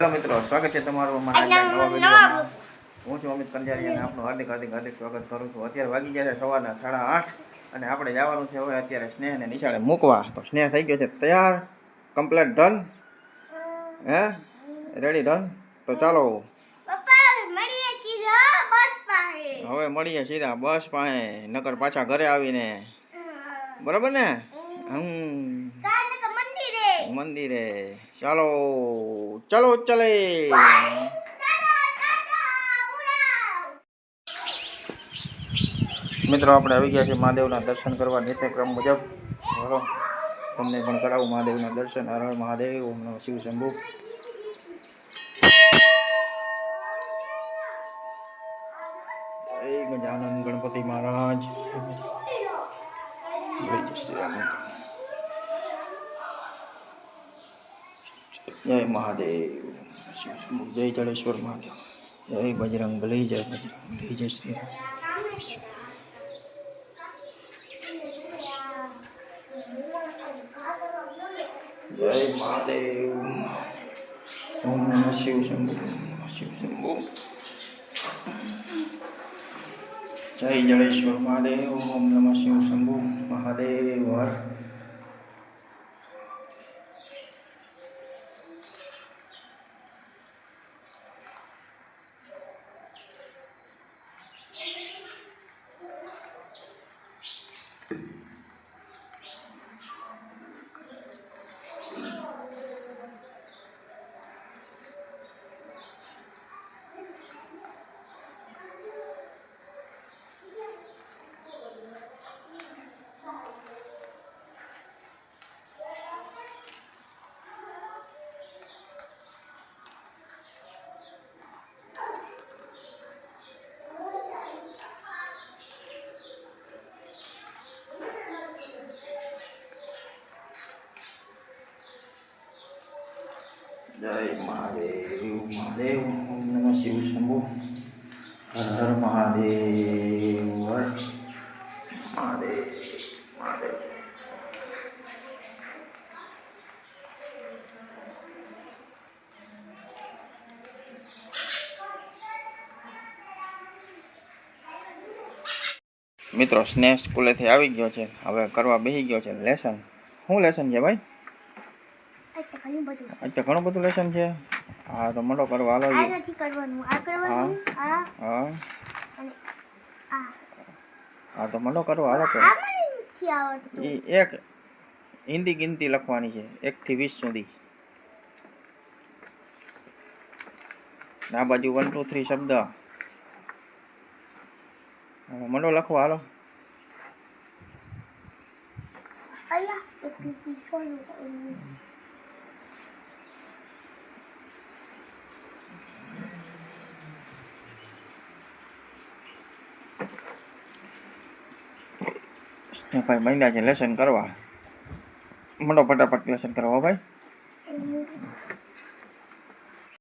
મિત્રો સ્વાગત છે તમારું અમારા હું છું અમિત કંજારી અને આપનું હાર્દિક હાર્દિક હાર્દિક સ્વાગત કરું છું. અત્યારે વાગી ગયા છે સવારના સાડા આઠ અને આપણે જવાનું છે હવે અત્યારે સ્નેહને નિશાળે મૂકવા. તો સ્નેહ થઈ ગયો છે તૈયાર કમ્પ્લેટ ડન? હે? Ready done? તો ચાલો. હવે મળીએ સીધા બસ પાસે નગર પાછા ઘરે આવીને. બરાબર ને? હમ. મંદિરે મંદિરે ચાલો ચાલો ચલે ટાટા ટાટા ઉડાવ મિત્રો, આપણે આવી ગયા છે મહાદેવના દર્શન કરવા. નિત્યક્રમ મુજબ ચાલો તમને પણ કરાવું મહાદેવના દર્શન. હર હર મહાદેવ. ઓમ નમઃ શિવ શંભુ. જય ગજાનંદ ગણપતિ મહારાજ. જય જય શ્રી રામ. જય મહાદેવ. જય જળેશ્વર મહાદેવ. જય બજરંગ બલી, જય બજરંગ બલી, જય શ્રી રામ. જય મહાદેવ. ઓમ નમઃ શિવ શંભુ શિવ શંભુ. જય જળેશ્વર મહાદેવ, ઓમ નમઃ શિવ શંભુ, મહાદેવ હર. જય મહાદેવ મહાદેવ ઓમ નમઃ શિવ શંભુ હર હર મહાદેવ હર મહાદેવ મહાદેવ મિત્રો સ્નેહ સ્કૂલેથી આવી ગયો છે. હવે કરવા બેસી ગયો છે. લેસન શું લેસન છે ભાઈ? તો ઘણું બધું લેસન છે. હા તો મોટો કરવા. હાલો આ નથી કરવાનું. આ કરવાનું આ હા. અને આ. હા તો મોટો કરવા. હાલો કે આ મને નથી આવડતું. એ એક હિન્દી ગિનતી લખવાની છે. એકથી વીસ સુધી. ને આ બાજુ વન ટુ થ્રી શબ્દ. મંડો લખવા હાલો. અલ્યા હે ભાઈ મહિના છે લેસન કરવા મંડો ફટાફટ લેસન કરવા ભાઈ